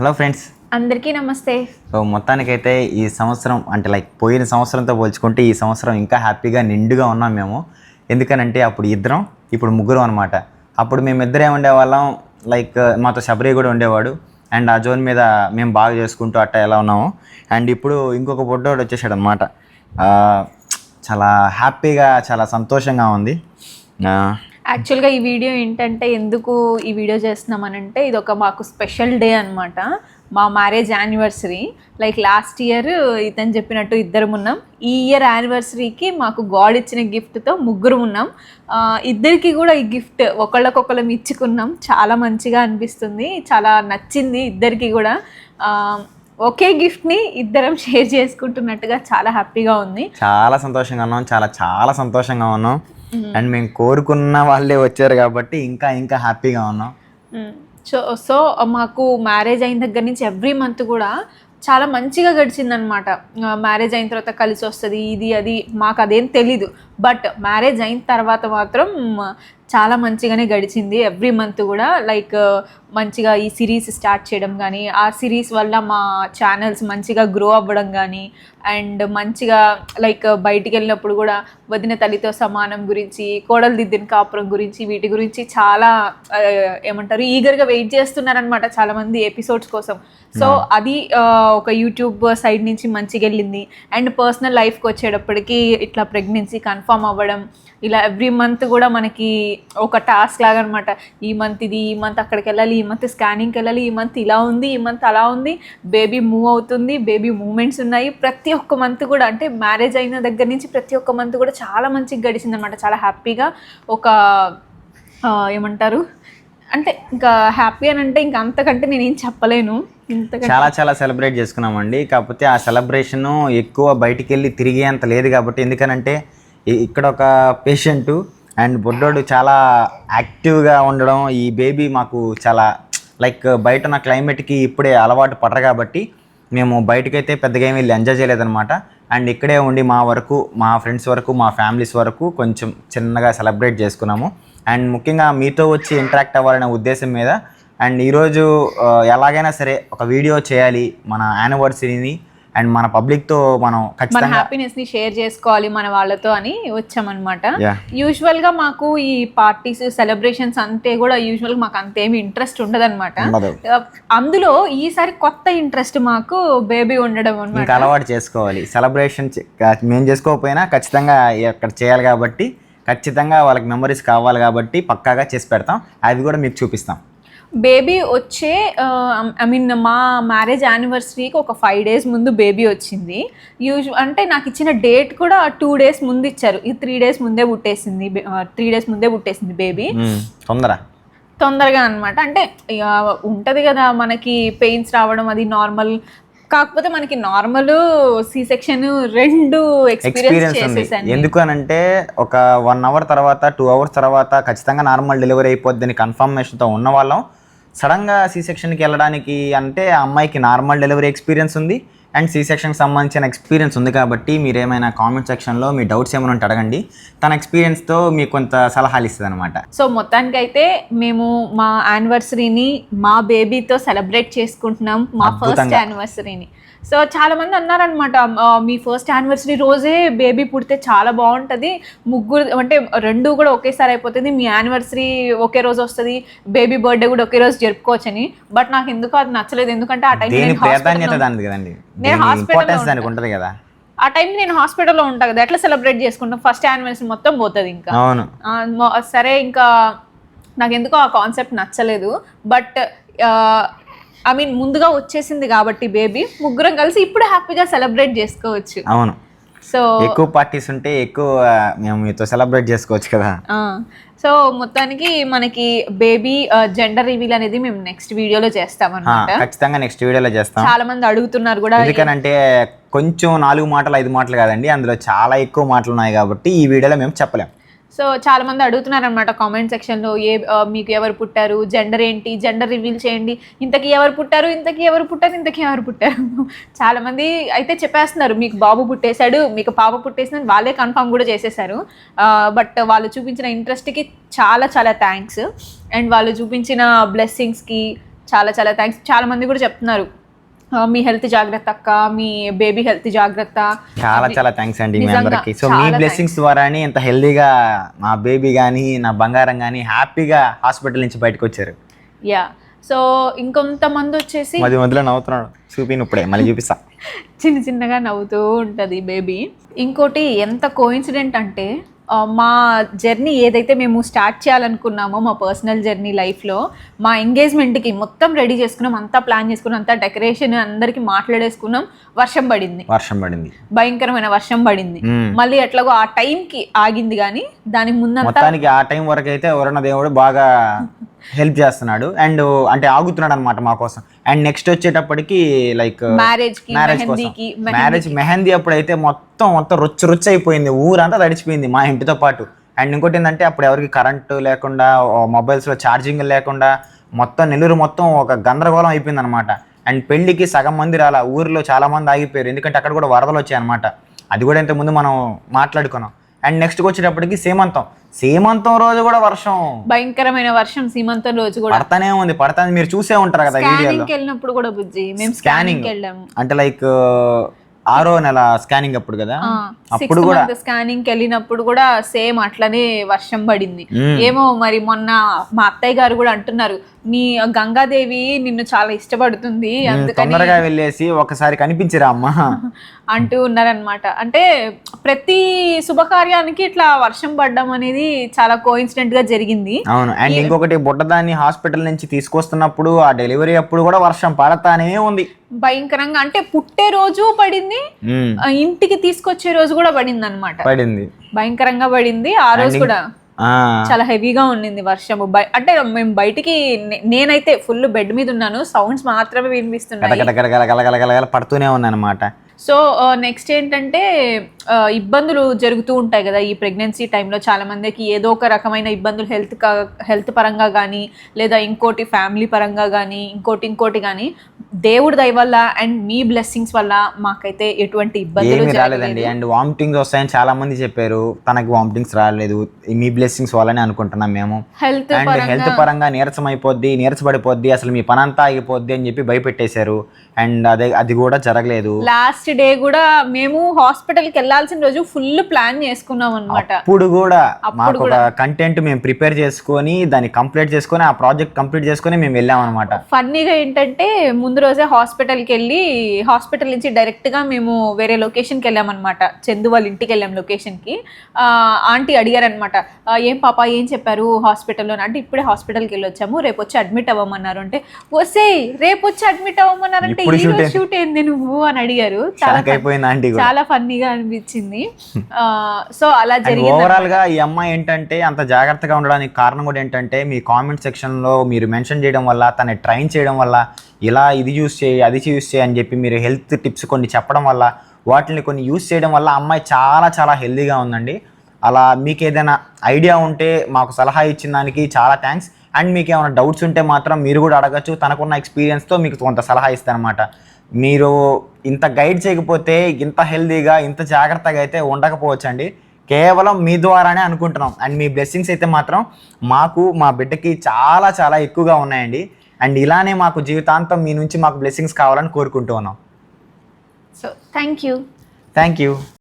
Hello friends అందరికీ నమస్తే. So మొత్తానికైతే ఈ సంవత్సరం అంటే లైక్ పోయిన సంవత్సరంతో పోల్చుకుంటే ఈ సంవత్సరం ఇంకా హ్యాపీగా నిండుగా ఉన్నాం మేము. ఎందుకనంటే అప్పుడు ఇద్దరం ఇప్పుడు ముగ్గురం అనమాట అప్పుడు మేము ఇద్దరే ఉండేవాళ్ళం. లైక్ మాతో శబరి కూడా ఉండేవాడు. అండ్ ఆ జోన్ మీద మేము బాగా చేసుకుంటూ అట్ట ఎలా ఉన్నాము. అండ్ ఇప్పుడు ఇంకొక బొడ్డోడు వచ్చేసాడు అనమాట చాలా హ్యాపీగా చాలా సంతోషంగా ఉంది. యాక్చువల్గా ఈ వీడియో ఏంటంటే ఎందుకు ఈ వీడియో చేస్తున్నామనంటే ఇది ఒక మాకు స్పెషల్ డే అన్నమాట. మా marriage anniversary. Like last year ఇతను చెప్పినట్టు ఇద్దరం ఉన్నాం. ఈ ఇయర్ యానివర్సరీకి మాకు గాడ్ ఇచ్చిన గిఫ్ట్తో ముగ్గురు ఉన్నాం. ఇద్దరికి కూడా ఈ గిఫ్ట్ ఒకళ్ళకొకళ్ళం ఇచ్చుకున్నాం. చాలా మంచిగా అనిపిస్తుంది. చాలా నచ్చింది ఇద్దరికి కూడా. ఒకే గిఫ్ట్ని ఇద్దరం షేర్ చేసుకుంటున్నట్టుగా చాలా హ్యాపీగా ఉంది. చాలా సంతోషంగా ఉన్నాం. చాలా చాలా సంతోషంగా ఉన్నాం. అండ్ మేము కోరుకున్న వాళ్ళే వచ్చారు కాబట్టి ఇంకా ఇంకా హ్యాపీగా ఉన్నాం. సో సో మాకు మ్యారేజ్ అయిన దగ్గర నుంచి ఎవ్రీ మంత్ కూడా చాలా మంచిగా గడిచిందనమాట మ్యారేజ్ అయిన తర్వాత కలిసి వస్తుంది ఇది అది మాకు అదేం తెలీదు. బట్ మ్యారేజ్ అయిన తర్వాత మాత్రం చాలా మంచిగానే గడిచింది. ఎవ్రీ మంత్ కూడా లైక్ మంచిగా ఈ సిరీస్ స్టార్ట్ చేయడం కానీ ఆ సిరీస్ వల్ల మా ఛానల్స్ మంచిగా గ్రో అవ్వడం కానీ అండ్ మంచిగా లైక్ బయటికి వెళ్ళినప్పుడు కూడా వదిన తల్లితో సమానం గురించి కోడలు దిద్దిన కాపురం గురించి వీటి గురించి చాలా ఏమంటారు ఈగర్గా వెయిట్ చేస్తున్నారనమాట చాలా మంది ఎపిసోడ్స్ కోసం సో అది ఆ, ఒక యూట్యూబ్ సైడ్ నుంచి మంచిగా వెళ్ళింది. అండ్ పర్సనల్ లైఫ్కి వచ్చేటప్పటికి ఇట్లా ప్రెగ్నెన్సీ కన్ఫర్మ్ అవ్వడం. ఇలా ఎవ్రీ మంత్ కూడా మనకి ఒక టాస్క్ లాగా అనమాట ఈ మంత్ ఇది ఈ మంత్ అక్కడికి వెళ్ళాలి ఈ మంత్ స్కానింగ్కి వెళ్ళాలి ఈ మంత్ ఇలా ఉంది ఈ మంత్ అలా ఉంది. బేబీ మూవ్ అవుతుంది బేబీ మూమెంట్స్ ఉన్నాయి. ప్రతి ఒక్క మంత్ కూడా అంటే మ్యారేజ్ అయిన దగ్గర నుంచి ప్రతి ఒక్క మంత్ కూడా చాలా మంచిగా గడిచిందనమాట. చాలా హ్యాపీగా ఒక ఏమంటారు? అంటే ఇంకా హ్యాపీ అని అంటే ఇంకా అంతకంటే నేనేం చెప్పలేను. చాలా చాలా సెలబ్రేట్ చేసుకున్నామండి. కాకపోతే ఆ సెలబ్రేషన్ ఎక్కువ బయటికి వెళ్ళి తిరిగే అంత లేదు కాబట్టి ఎందుకనంటే ఇక్కడ ఒక పేషెంటు అండ్ బుడ్డోడు చాలా యాక్టివ్గా ఉండడం. ఈ బేబీ మాకు చాలా లైక్ బయట ఉన్న క్లైమేట్కి ఇప్పుడే అలవాటు పడరు కాబట్టి మేము బయటకైతే పెద్దగా ఏమి వెళ్ళి ఎంజాయ్ చేయలేదన్నమాట. అండ్ ఇక్కడే ఉండి మా వరకు మా ఫ్రెండ్స్ వరకు మా ఫ్యామిలీస్ వరకు కొంచెం చిన్నగా సెలబ్రేట్ చేసుకున్నాము. అండ్ ముఖ్యంగా మీతో వచ్చి ఇంటరాక్ట్ అవ్వాలనే ఉద్దేశం మీద అండ్ ఈరోజు uh, ఎలాగైనా సరే ఒక వీడియో చేయాలి మన యానివర్సరీని అండ్ మన పబ్లిక్తో మనం మన హ్యాపీనెస్ని షేర్ చేసుకోవాలి మన వాళ్ళతో అని వచ్చామన్నమాట. యూజువల్గా మాకు ఈ పార్టీస్ సెలబ్రేషన్స్ అంటే కూడా యూజువల్గా మాకు అంతేమి ఇంట్రెస్ట్ ఉండదన్నమాట. ఉండదు. అందులో ఈసారి కొత్త ఇంట్రెస్ట్ మాకు బేబీ ఉండడం అనమాట అలవాటు చేసుకోవాలి. సెలబ్రేషన్ మేము చేసుకోకపోయినా ఖచ్చితంగా అక్కడ చేయాలి కాబట్టి ఖచ్చితంగా వాళ్ళకి మెమరీస్ కావాలి కాబట్టి పక్కాగా చేసి పెడతాం. అవి కూడా మీకు చూపిస్తాం. బేబీ వచ్చే ఐ మీన్ మా మ్యారేజ్ యానివర్సరీకి ఒక ఫైవ్ డేస్ ముందు బేబీ వచ్చింది. యూజు అంటే నాకు ఇచ్చిన డేట్ కూడా టూ డేస్ ముందు ఇచ్చారు. ఈ త్రీ డేస్ ముందే పుట్టేసింది త్రీ డేస్ ముందే పుట్టేసింది బేబీ. తొందర? తొందరగా అనమాట అంటే ఉంటది కదా మనకి పెయిన్స్ రావడం అది నార్మల్. కాకపోతే మనకి నార్మల్ సి సెక్షన్ రెండు ఎక్స్పీరియన్స్ చేసేసాను ఎందుకు అని అంటే ఒక వన్ అవర్ తర్వాత టూ అవర్స్ తర్వాత ఖచ్చితంగా నార్మల్ డెలివరీ అయిపోద్దని కన్ఫర్మేషన్తో ఉన్న వాళ్ళం. సడన్గా సీ సెక్షన్కి వెళ్ళడానికి అంటే ఆ అమ్మాయికి నార్మల్ డెలివరీ ఎక్స్పీరియన్స్ ఉంది. అండ్ సీ సెక్షన్కి సంబంధించిన ఎక్స్పీరియన్స్ ఉంది కాబట్టి మీరు ఏమైనా కామెంట్ సెక్షన్లో మీ డౌట్స్ ఏమైనా ఉంటే అడగండి. తన ఎక్స్పీరియన్స్తో మీకు కొంత సలహాలు ఇస్తుంది అనమాట సో మొత్తానికైతే మేము మా యానివర్సరీని మా బేబీతో సెలబ్రేట్ చేసుకుంటున్నాం. మా ఫస్ట్. యానివర్సరీని సో చాలా మంది అన్నారనమాట మీ ఫస్ట్ యానివర్సరీ రోజే బేబీ పుడితే చాలా బాగుంటది. ముగ్గురు అంటే రెండు కూడా ఒకేసారి అయిపోతుంది. మీ యానివర్సరీ ఒకే రోజు వస్తుంది. బేబీ బర్త్డే కూడా ఒకే రోజు జరుపుకోవచ్చని. బట్ నాకు ఎందుకు అది నచ్చలేదు. ఎందుకంటే ఆ టైం నేను ప్రాధాన్యత hospital లో- దానిది కదండి? నేను hospital లో ఇంపార్టెన్స్ ఉంటా. దానికి ఉంటుంది కదా? ఆ టైం నేను హాస్పిటల్లో ఉంటా కదా. ఎట్లా సెలబ్రేట్ చేసుకుంటాం? ఫస్ట్ యానివర్సరీ మొత్తం పోతుంది ఇంకా. సరే ఇంకా నాకు ఎందుకో ఆ కాన్సెప్ట్ నచ్చలేదు. బట్ ఐ మీన్ ముందుగా వచ్చేసింది కాబట్టి బేబీ ముగ్గురం కలిసి ఇప్పుడు హ్యాపీగా సెలబ్రేట్ చేసుకోవచ్చు. అవును. సో ఎక్కువ పార్టీస్ ఉంటే ఎక్కువ మేము మీతో సెలబ్రేట్ చేసుకోవచ్చు కదా. సో మొత్తానికి మనకి బేబీ జెండర్ రివీల్ అనేది మేము నెక్స్ట్ వీడియోలో చేస్తాం ఆ, అనమాట ఖచ్చితంగా నెక్స్ట్ వీడియోలో చేస్తాం. చాలా మంది అడుగుతున్నారు కూడా ఎందుకనంటే కొంచెం నాలుగు మాటలు ఐదు మాటలు కాదండి. అందులో చాలా ఎక్కువ మాటలు ఉన్నాయి కాబట్టి ఈ వీడియోలో మేము చెప్పలేం. సో చాలా మంది అడుగుతున్నారు అనమాట కామెంట్ సెక్షన్లో ఏ మీకు ఎవరు పుట్టారు జెండర్ ఏంటి జెండర్ రివీల్ చేయండి ఇంతకీ ఎవరు పుట్టారు ఇంతకీ ఎవరు పుట్టారు ఇంతకీ ఎవరు పుట్టారు. చాలా మంది అయితే చెప్పేస్తున్నారు మీకు బాబు పుట్టేశాడు మీకు పాప పుట్టేసిన వాళ్ళే కన్ఫర్మ్ కూడా చేసేసారు బట్ వాళ్ళు చూపించిన ఇంట్రెస్ట్కి చాలా చాలా థ్యాంక్స్ అండ్ వాళ్ళు చూపించిన బ్లెస్సింగ్స్కి చాలా చాలా థ్యాంక్స్ చాలా మంది కూడా చెప్తున్నారు. మీ హెల్త్ జాగ్రత్త అక్క మీ బేబీ హెల్త్ జాగ్రత్త. చాలా చాలా థ్యాంక్స్ అండి మీ అందరికి. సో మీ బ్లెస్సింగ్స్ ద్వారానే ఇంత హెల్దీగా నా బేబీ కానీ నా బంగారం కానీ హ్యాపీగా హాస్పిటల్ నుంచి బయటకు వచ్చారు. యా. సో ఇంకొంతమంది వచ్చేసి మధ్య మధ్యలో నవ్వుతున్నాడు. చూపిను ఇప్పుడే మళ్ళీ చూపిస్తా. చిన్న చిన్నగా నవ్వుతూ ఉంటుంది బేబీ. ఇంకోటి ఎంత కోఇన్సిడెంట్ అంటే మా జర్నీ ఏదైతే మేము స్టార్ట్ చేయాలనుకున్నామో మా పర్సనల్ జర్నీ లైఫ్లో మా ఎంగేజ్మెంట్కి మొత్తం రెడీ చేసుకున్నాం అంతా ప్లాన్ చేసుకున్నాం అంతా డెకరేషన్ అందరికీ మాట్లాడేసుకున్నాం వర్షం పడింది. వర్షం పడింది. భయంకరమైన వర్షం పడింది. మళ్ళీ ఎట్లాగో ఆ టైంకి ఆగింది కానీ దానికి ముందంతా ఆ టైం వరకు అయితే వరుణ దేవుడు బాగా హెల్ప్ చేస్తున్నాడు. అండ్ అంటే ఆగుతున్నాడు అనమాట మా కోసం. అండ్ నెక్స్ట్ వచ్చేటప్పటికి లైక్ మ్యారేజ్ మ్యారేజ్ కోసం. మెహందీకి. మ్యారేజ్ మెహందీ అప్పుడైతే మొత్తం మొత్తం రొచ్చు రొచ్చు అయిపోయింది. ఊరంతా తడిచిపోయింది మా ఇంటితో పాటు. అండ్ ఇంకోటి ఏంటంటే అప్పుడు ఎవరికి కరెంటు లేకుండా మొబైల్స్లో ఛార్జింగ్ లేకుండా మొత్తం నెల్లూరు మొత్తం ఒక గందరగోళం అయిపోయింది అనమాట అండ్ పెళ్ళికి సగం మంది రాలా. ఊరిలో చాలా మంది ఆగిపోయారు. ఎందుకంటే అక్కడ కూడా వరదలు వచ్చాయి అనమాట అది కూడా ఇంతకుముందు మనం మాట్లాడుకున్నాం. అండ్ నెక్స్ట్ వచ్చేటప్పటికి సీమంతం. సీమంతం రోజు కూడా వర్షం. భయంకరమైన వర్షం సీమంతం రోజు కూడా. పడతానే ఉంది. పడతానే మీరు చూసే ఉంటారు కదా వీడియోలో. వెళ్ళినప్పుడు కూడా బుజ్జి. మేము స్కానింగ్ స్కానింగ్ వెళ్ళాము అంటే లైక్ ఆరో నెల స్కానింగ్ అప్పుడు కదా? అప్పుడు కూడా స్కానింగ్ వెళ్ళినప్పుడు కూడా సేమ్ అట్లనే వర్షం పడింది. ఏమో మరి మొన్న మా అత్తయ్య గారు కూడా అంటున్నారు మీ గంగాదేవి నిన్ను చాలా ఇష్టపడుతుంది అందుకని తొందరగా వెళ్ళేసి ఒకసారి కనిపించిరా అమ్మా? అంటూ ఉన్నారనమాట అంటే ప్రతి శుభకార్యానికి ఇట్లా వర్షం పడడం అనేది చాలా కోఇన్సిడెంట్గా జరిగింది. అవును. అండ్ ఇంకొకటి బుడ్డదాన్ని హాస్పిటల్ నుంచి తీసుకొస్తున్నప్పుడు ఆ డెలివరీ అప్పుడు కూడా వర్షం పడతానే ఉంది. భయంకరంగా అంటే పుట్టే రోజు పడింది ఇంటికి తీసుకొచ్చే రోజు కూడా పడింది అనమాట పడింది. భయంకరంగా పడింది. ఆ రోజు కూడా చాలా హెవీగా ఉండింది వర్షము. అంటే మేము బయటికి నేనైతే ఫుల్ బెడ్ మీద ఉన్నాను. సౌండ్స్ మాత్రమే వినిపిస్తున్నాయి. పడుతూనే ఉంది అనమాట సో నెక్స్ట్ ఏంటంటే ఇబ్బందులు జరుగుతూ ఉంటాయి కదా ఈ ప్రెగ్నెన్సీ టైంలో చాలా మందికి ఏదో ఒక రకమైన ఇబ్బందులు హెల్త్ హెల్త్ పరంగా కానీ లేదా ఇంకోటి ఫ్యామిలీ పరంగా కానీ ఇంకోటి ఇంకోటి కానీ దేవుడి దయ వల్ల అండ్ మీ బ్లెస్సింగ్స్ వల్ల మాకైతే ఎటువంటి ఇబ్బందులు ఏమీ రాలేదండి. అండ్ వామిటింగ్స్ వస్తాయని చాలా మంది చెప్పారు. తనకి వామిటింగ్స్ రాలేదు. మీ బ్లెస్సింగ్స్ వల్లనే అనుకుంటున్నాం మేము. హెల్త్ అండ్ హెల్త్ పరంగా నీరసం అయిపోద్ది నీరసపడిపోద్ది అసలు మీ పనంతా ఆగిపోద్ది అని చెప్పి భయపెట్టేశారు. అండ్ అదే అది కూడా జరగలేదు. లాస్ట్ డే కూడా మేము హాస్పిటల్కి వెళ్ళాల్సిన రోజు ఫుల్ ప్లాన్ చేసుకున్నాం అనమాట అప్పుడు కూడా మాకు ఒక కంటెంట్ మేము ప్రిపేర్ చేసుకొని దాన్ని కంప్లీట్ చేసుకొని ఆ ప్రాజెక్ట్ కంప్లీట్ చేసుకొని మేము వెళ్ళాం అనమాట ఫన్నీగా ఏంటంటే ముందు రోజే హాస్పిటల్కి వెళ్ళి హాస్పిటల్ నుంచి డైరెక్ట్గా మేము వేరే లొకేషన్కి వెళ్ళామన్నమాట. చందు వాళ్ళ ఇంటికి వెళ్ళాం లొకేషన్కి. ఆంటీ అడిగారనమాట ఏం పాప ఏం చెప్పారు హాస్పిటల్లో? అంటే ఇప్పుడే హాస్పిటల్కి వెళ్ళి వచ్చాము రేపు వచ్చి అడ్మిట్ అవ్వమన్నారు. అంటే వస్తే రేపు వచ్చి అడ్మిట్ అవ్వమన్నారంటే ఈ రోజు షూట్ ఏంది నువ్వు? అని అడిగారు. చాలా చాలా ఫన్నీగా అనిపించింది. సో అలా జరిగింది ఓవరాల్గా ఈ అమ్మాయి ఏంటంటే అంత జాగ్రత్తగా ఉండడానికి కారణం కూడా ఏంటంటే మీ కామెంట్ సెక్షన్లో మీరు మెన్షన్ చేయడం వల్ల తన ట్రైన్ చేయడం వల్ల ఇలా ఇది ఇది యూస్ చేయి అది యూస్ చేయి అని చెప్పి మీరు హెల్త్ టిప్స్ కొన్ని చెప్పడం వల్ల వాటిని కొన్ని యూస్ చేయడం వల్ల అమ్మాయి చాలా చాలా హెల్దీగా ఉందండి. అలా మీకు ఏదైనా ఐడియా ఉంటే మాకు సలహా ఇచ్చిన దానికి చాలా థ్యాంక్స్ అండ్ మీకు ఏమైనా డౌట్స్ ఉంటే మాత్రం మీరు కూడా అడగచ్చు. తనకున్న ఎక్స్పీరియన్స్తో మీకు కొంత సలహా ఇస్తారనమాట మీరు ఇంత గైడ్ చేయకపోతే ఇంత హెల్తీగా ఇంత జాగ్రత్తగా అయితే ఉండకపోవచ్చండి. కేవలం మీ ద్వారానే అనుకుంటున్నాం. అండ్ మీ బ్లెస్సింగ్స్ అయితే మాత్రం మాకు మా బిడ్డకి చాలా చాలా ఎక్కువగా ఉన్నాయండి. అండ్ ఇలానే మాకు జీవితాంతం మీ నుంచి మాకు బ్లెస్సింగ్స్ కావాలని కోరుకుంటూ ఉన్నాం. So thank you thank you